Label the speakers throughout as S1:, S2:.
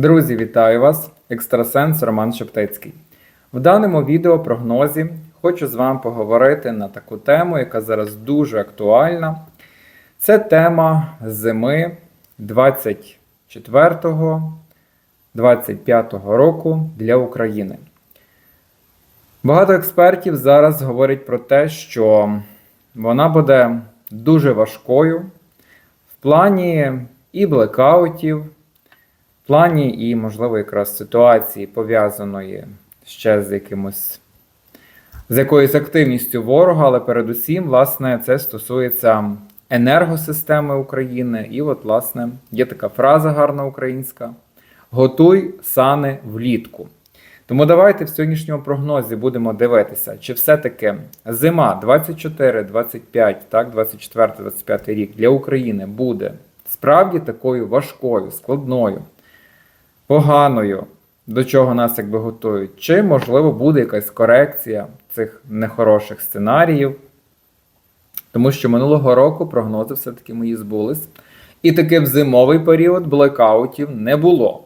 S1: Друзі, вітаю вас! Екстрасенс Роман Шептицький. В даному відео прогнозі хочу з вами поговорити на таку тему, яка зараз дуже актуальна. Це тема зими 24-25 року для України. Багато експертів зараз говорять про те, що вона буде дуже важкою в плані і блекаутів, плані і, можливо, якраз ситуації пов'язаної ще з якимось з якоюсь активністю ворога, але передусім, власне, це стосується енергосистеми України. І, от, власне, є така фраза гарна українська: готуй сани влітку. Тому давайте в сьогоднішньому прогнозі будемо дивитися, чи все-таки зима 24-25, так, 24-25 рік для України буде справді такою важкою, складною, поганою, до чого нас якби готують, чи, можливо, буде якась корекція цих нехороших сценаріїв. Тому що минулого року прогнози все-таки мої збулись. І таки в зимовий період блекаутів не було.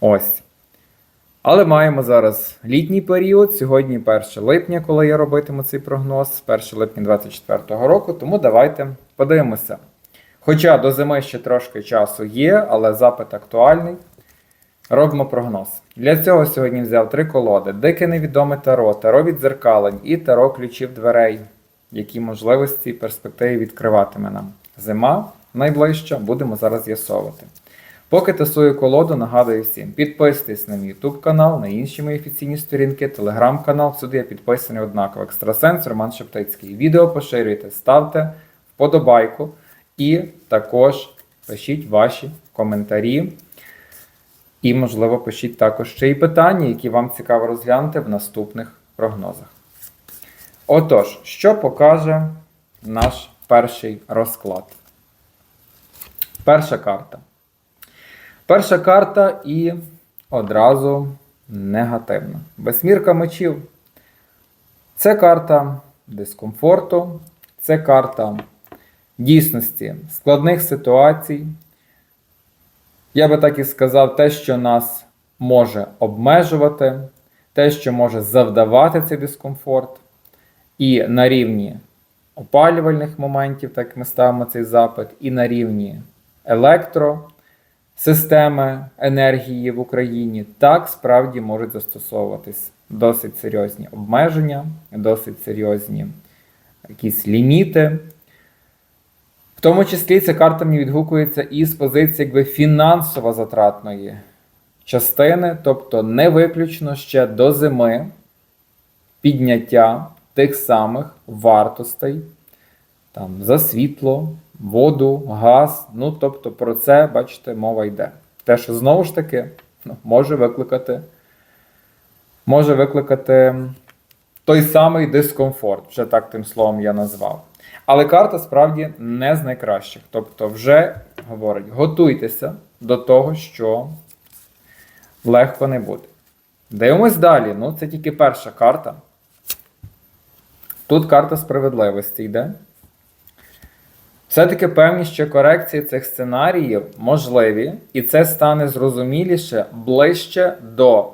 S1: Ось. Але маємо зараз літній період. Сьогодні 1 липня, коли я робитиму цей прогноз, 1 липня 2024 року. Тому давайте подивимося. Хоча до зими ще трошки часу є, але запит актуальний. Робимо прогноз. Для цього сьогодні взяв три колоди: Дике невідоме таро, таро відзеркалень і таро ключів дверей, які можливості і перспективи відкриватиме нам. Зима найближча, будемо зараз з'ясовувати. Поки тасую колоду, нагадую всім, підписуйтесь на мій YouTube канал, на інші мої офіційні сторінки, телеграм-канал. Сюди я підписаний однаково. Екстрасенс Роман Шептицький. Відео поширюйте, ставте вподобайку і також пишіть ваші коментарі. І, можливо, пишіть також ще й питання, які вам цікаво розглянути в наступних прогнозах. Отож, що покаже наш перший розклад? Перша карта. Перша карта і одразу негативна. Безмірка мечів. Це карта дискомфорту, це карта дійсності складних ситуацій. Я би так і сказав, те, що нас може обмежувати, те, що може завдавати цей дискомфорт. І на рівні опалювальних моментів, так ми ставимо цей запит, і на рівні електро системи енергії в Україні, так справді можуть застосовуватись досить серйозні обмеження, досить серйозні якісь ліміти. Тому числі ця карта мені відгукується і з позиції якби фінансово затратної частини, тобто не виключно ще до зими підняття тих самих вартостей там, за світло, воду, газ. Ну, тобто про це, бачите, мова йде. Те, що знову ж таки ну, може викликати, може викликати той самий дискомфорт, вже так тим словом я назвав. Але карта справді не з найкращих. Тобто, вже говорить, готуйтеся до того, що легко не буде. Дивимось далі. Ну, це тільки перша карта. Тут карта справедливості йде. Все-таки певні ще корекції цих сценаріїв можливі, і це стане зрозуміліше ближче до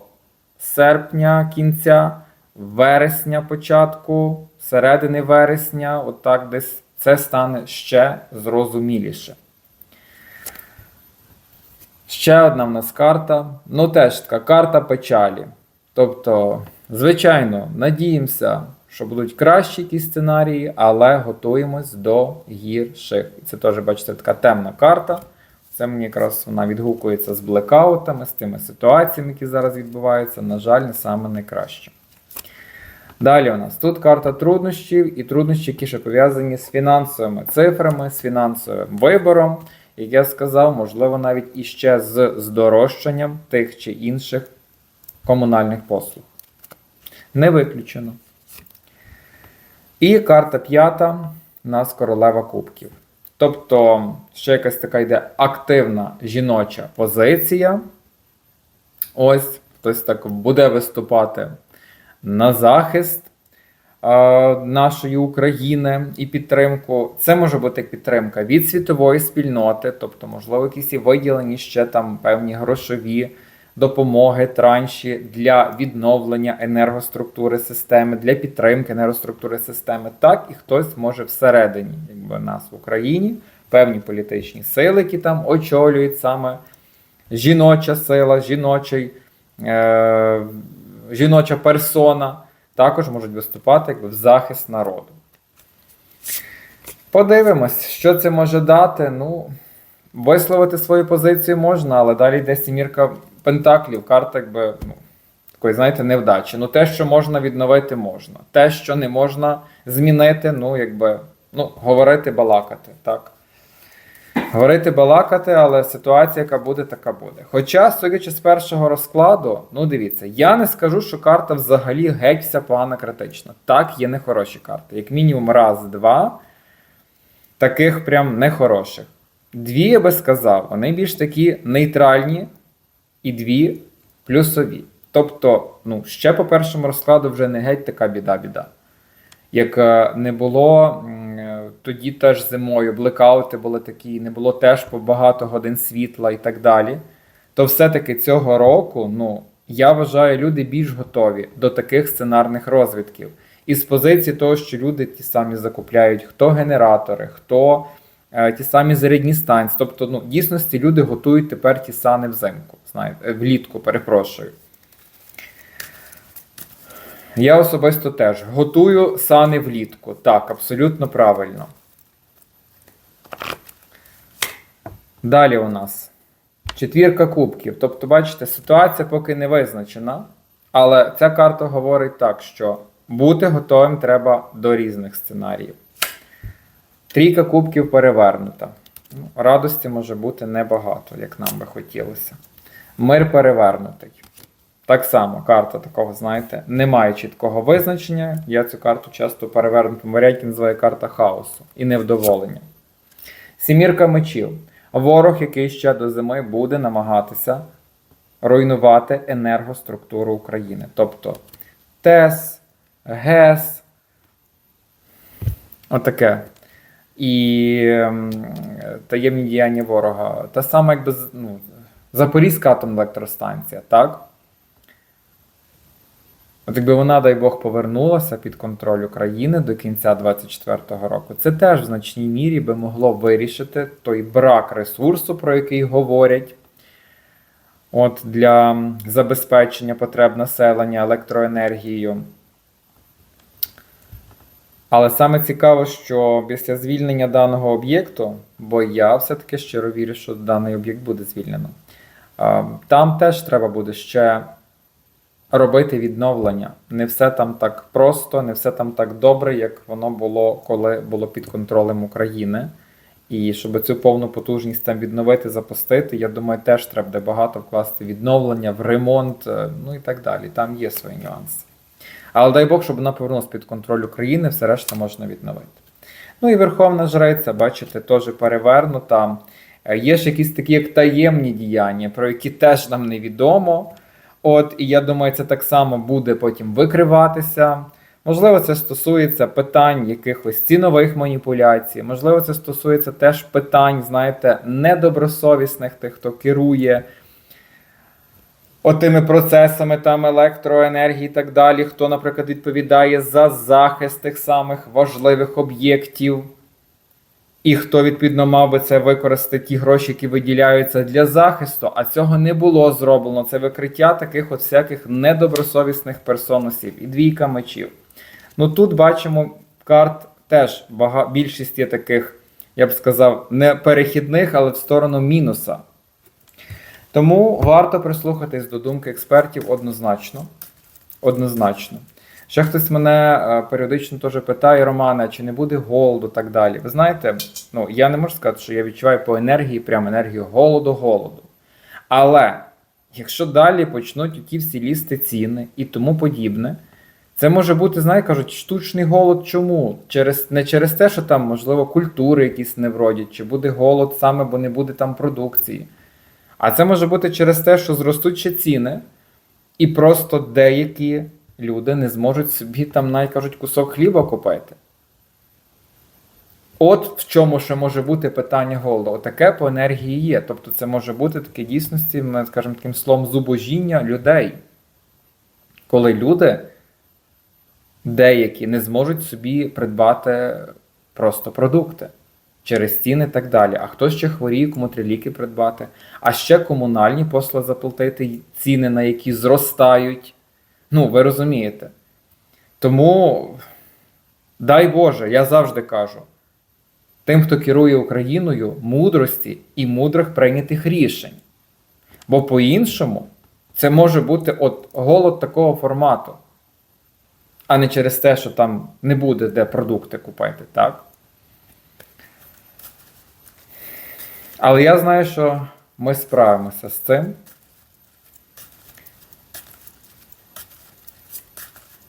S1: серпня кінця, вересня початку, середини вересня, отак десь це стане ще зрозуміліше. Ще одна в нас карта. Ну, теж така карта печалі. Тобто, звичайно, надіємося що будуть кращі якісь сценарії, але готуємось до гірших. І це теж, бачите, така темна карта. Це мені якраз вона відгукується з блекаутами, з тими ситуаціями, які зараз відбуваються. На жаль, не саме найкраще. Далі у нас тут карта труднощів і труднощі, які ще пов'язані з фінансовими цифрами, з фінансовим вибором, як я сказав, можливо, навіть іще з здорожчанням тих чи інших комунальних послуг. Не виключено. І карта п'ята у нас королева кубків. Тобто, ще якась така йде активна жіноча позиція. Ось, хтось так буде виступати на захист. нашої України і підтримку. Це може бути підтримка від світової спільноти, тобто, можливо, якісь і виділені ще там певні грошові допомоги, транші для відновлення енергоструктури системи, для підтримки енергоструктури системи. Так і хтось може всередині, якби нас в Україні, певні політичні сили, які там очолюють саме жіноча сила, жіночий, е, жіноча персона, також можуть виступати якби, в захист народу. Подивимось, що це може дати. Ну, висловити свою позицію можна, але далі йде сімірка пентаклів, карта, якби, ну, такої, знаєте, невдачі. Ну, те, що можна відновити, можна. Те, що не можна змінити, ну, якби, ну, говорити, балакати, так. Говорити, балакати, але ситуація, яка буде, така буде. Хоча, судячи з першого розкладу, ну дивіться, я не скажу, що карта взагалі геть вся погана критична. Так, є нехороші карти. Як мінімум раз, два, таких прям нехороших. Дві, я би сказав, вони більш такі нейтральні, і дві плюсові. Тобто, ну, ще по першому розкладу вже не геть така біда-біда. Як е, не було тоді теж зимою, блекаути були такі, не було теж по багато годин світла і так далі. То все-таки цього року, ну, я вважаю, люди більш готові до таких сценарних розвідків. І з позиції того, що люди ті самі закупляють, хто генератори, хто е, ті самі зарядні станції. Тобто, ну, в дійсності люди готують тепер ті сани взимку, знаєте, влітку, перепрошую. Я особисто теж готую сани влітку. Так, абсолютно правильно. Далі у нас четвірка кубків. Тобто, бачите, ситуація поки не визначена. Але ця карта говорить так, що бути готовим треба до різних сценаріїв. Трійка кубків перевернута. Ну, Радості може бути небагато, як нам би хотілося. Мир перевернутий. Так само, карта такого, знаєте, немає чіткого визначення. Я цю карту часто перевернутому варіанті називаю карта хаосу і невдоволення. Сімірка мечів. Ворог, який ще до зими буде намагатися руйнувати енергоструктуру України. Тобто ТЕС, ГЕС, отаке. І ем, таємні діяння ворога. Та сама, якби ну, Запорізька атомна електростанція, так? От якби вона, дай Бог, повернулася під контроль України до кінця 2024 року, це теж в значній мірі би могло вирішити той брак ресурсу, про який говорять. От для забезпечення потреб населення електроенергією. Але саме цікаво, що після звільнення даного об'єкту, бо я все-таки щиро вірю, що даний об'єкт буде звільнено. Там теж треба буде ще робити відновлення. Не все там так просто, не все там так добре, як воно було, коли було під контролем України. І щоб цю повну потужність там відновити, запустити, я думаю, теж треба буде багато вкласти відновлення, в ремонт, е, ну і так далі. Там є свої нюанси. Але дай Бог, щоб вона повернулася під контроль України, все решта можна відновити. Ну і Верховна Жриця, бачите, теж перевернута. Е, Є ж якісь такі як таємні діяння, про які теж нам невідомо. От, і я думаю, це так само буде потім викриватися. Можливо, це стосується питань якихось цінових маніпуляцій, можливо, це стосується теж питань, знаєте, недобросовісних тих, хто керує отими процесами там електроенергії і так далі, хто, наприклад, відповідає за захист тих самих важливих об'єктів. І хто відповідно мав би це використати ті гроші, які виділяються для захисту, а цього не було зроблено. Це викриття таких от всяких недобросовісних персонусів і двійка мечів. Ну тут бачимо карт теж бага... більшість є таких, я б сказав, не перехідних, але в сторону мінуса. Тому варто прислухатись до думки експертів однозначно. Однозначно. Ще хтось мене е, періодично теж питає, Романе, чи не буде голоду так далі. Ви знаєте, ну я не можу сказати, що я відчуваю по енергії прям енергію голоду, голоду. Але якщо далі почнуть ті всі лізти ціни і тому подібне, це може бути, знаєте, кажуть, штучний голод. Чому? Через, не через те, що там, можливо, культури якісь не вродять, чи буде голод саме, бо не буде там продукції. А це може бути через те, що зростуть ще ціни, і просто деякі люди не зможуть собі там навіть кажуть кусок хліба купити. От в чому ще може бути питання голоду. Отаке по енергії є. Тобто це може бути таке дійсності, ми скажімо таким словом, зубожіння людей. Коли люди деякі не зможуть собі придбати просто продукти через ціни і так далі. А хтось ще хворіє, кому треба ліки придбати, а ще комунальні послуги заплатити, ціни на які зростають. Ну, ви розумієте. Тому, дай Боже, я завжди кажу. Тим, хто керує Україною, мудрості і мудрих прийнятих рішень. Бо по-іншому це може бути от голод такого формату, а не через те, що там не буде де продукти купити, так? Але я знаю, що ми справимося з цим.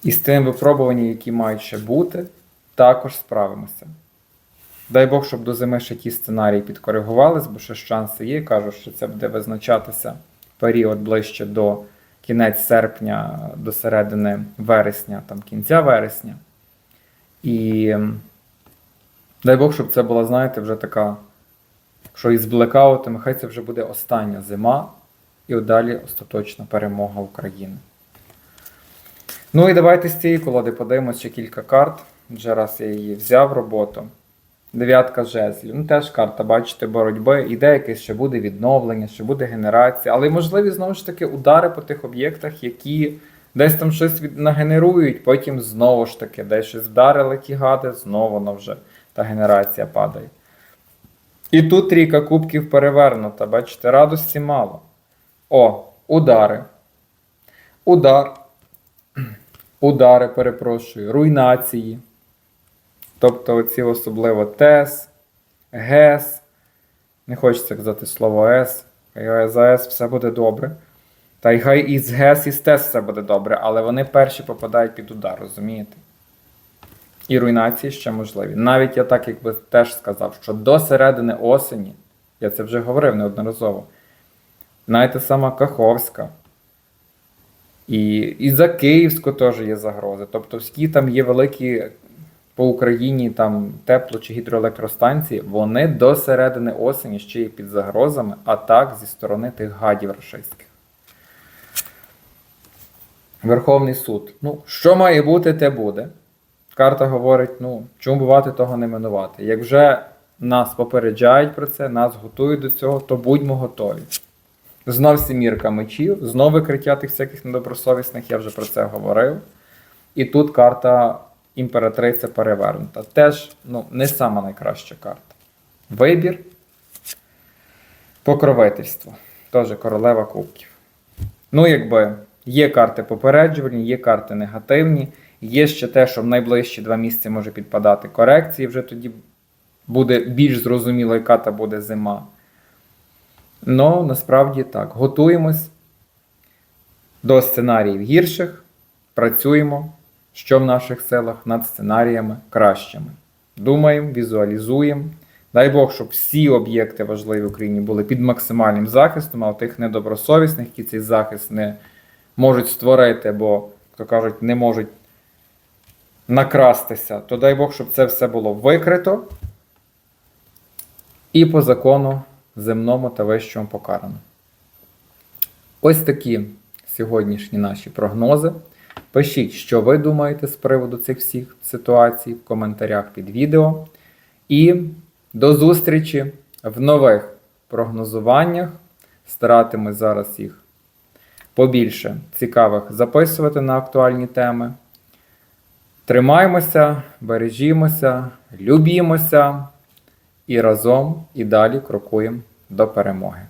S1: І з тим випробуванням, які мають ще бути, також справимося. Дай Бог, щоб до зими ще ті сценарії підкоригувались, бо ще шанси є. Кажуть, що це буде визначатися період ближче до кінець серпня, до середини вересня, там кінця вересня. І дай Бог, щоб це була, знаєте, вже така, що із блекаутами, хай це вже буде остання зима, і далі остаточна перемога України. Ну і давайте з цієї колоди подивимося ще кілька карт. Вже раз я її взяв роботу. Дев'ятка жезлів. Ну, теж карта, бачите, боротьби. Іде якесь, що буде відновлення, що буде генерація, але можливі знову ж таки удари по тих об'єктах, які десь там щось нагенерують, потім знову ж таки, десь щось вдарили ті гади, знову воно вже та генерація падає. І тут трійка кубків перевернута, бачите, радості мало. О, удари. Удар. Удари, перепрошую, руйнації. Тобто оці особливо ТЕС, ГЕС. Не хочеться казати слово С. Хай за С все буде добре. Та й хай із ГЕС, і з ТЕС все буде добре, але вони перші попадають під удар, розумієте? І руйнації ще можливі. Навіть я так якби теж сказав, що до середини осені, я це вже говорив неодноразово, навіть сама Каховська. І, і за Київську теж є загрози. Тобто, всі там є великі по Україні там тепло чи гідроелектростанції, вони до середини осені ще є під загрозами атак зі сторони тих гадів рашистських. Верховний суд. Ну, що має бути, те буде. Карта говорить: ну, чому бувати, того не минувати. Як вже нас попереджають про це, нас готують до цього, то будьмо готові. Знов сімірка мечів, знов викриття тих всяких недобросовісних, я вже про це говорив. І тут карта імператриця перевернута. Теж ну, не сама найкраща карта. Вибір, покровительство. Теж королева кубків. Ну, якби є карти попереджувальні, є карти негативні. Є ще те, що в найближчі два місяці може підпадати корекції, вже тоді буде більш зрозуміло, яка та буде зима. Ну, насправді так. Готуємось до сценаріїв гірших, працюємо, що в наших силах над сценаріями кращими. Думаємо, візуалізуємо. Дай Бог, щоб всі об'єкти важливі в Україні були під максимальним захистом, а тих недобросовісних, які цей захист не можуть створити, бо, то кажуть, не можуть накрастися, то дай Бог, щоб це все було викрито і по закону земному та вищому покарано. Ось такі сьогоднішні наші прогнози. Пишіть, що ви думаєте з приводу цих всіх ситуацій в коментарях під відео. І до зустрічі в нових прогнозуваннях. Старатимось зараз їх побільше цікавих записувати на актуальні теми. Тримаймося, бережімося, любімося і разом і далі крокуємо до перемоги.